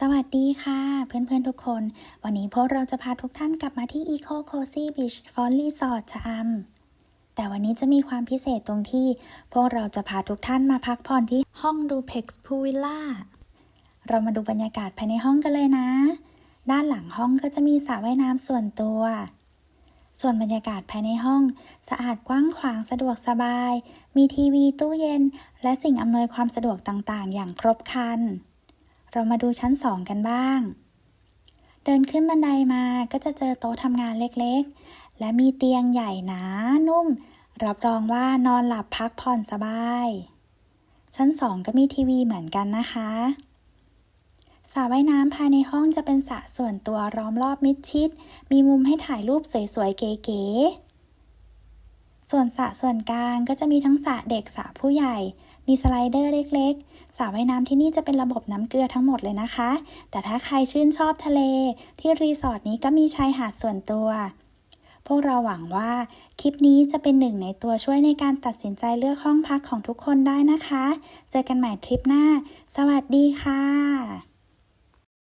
สวัสดีค่ะเพื่อนๆทุกคน วันนี้พวกเราจะพาทุกท่านกลับมาที่ Eco Cozy Beach f o n Resort ชะอำแต่วันนี้จะมีความพิเศษตรงที่ พวกเราจะพาทุกท่านมาพักผ่อนที่ห้องดูเพ็กซ์พูวิลล่าเรามาดูบรรยากาศภายในห้องกันเลยนะ ด้านหลังห้องก็จะมีสระว่ายน้ำส่วนตัว ส่วนบรรยากาศภายในห้อง สะอาดกว้างขวางสะดวกสบาย มีทีวีตู้เย็น และสิ่งอำนวยความสะดวกต่างๆ อย่างครบครัน เรามาดูชั้นสองกันบ้าง เดินขึ้นบันไดมาก็จะเจอโต๊ะทำงานเล็กๆ และมีเตียงใหญ่หนานุ่ม รับรองว่านอนหลับพักผ่อนสบาย ชั้นสองก็มีทีวีเหมือนกันนะคะสระว่ายน้ำภายในห้องจะเป็นสระส่วนตัวล้อมรอบมิดชิด มีมุมให้ถ่ายรูปสวยๆ เก๋ๆ ส่วนสระส่วนกลางก็จะมีทั้งสระเด็กสระผู้ใหญ่ มีสไลเดอร์เล็กๆ สระว่ายน้ำที่นี่จะเป็นระบบน้ำเกลือทั้งหมดเลยนะคะ แต่ถ้าใครชื่นชอบทะเล ที่รีสอร์ทนี้ก็มีชายหาดส่วนตัว พวกเราหวังว่า คลิปนี้จะเป็นหนึ่งในตัวช่วยในการตัดสินใจเลือกห้องพักของทุกคนได้นะคะ เจอกันใหม่ทริปหน้า สวัสดีค่ะ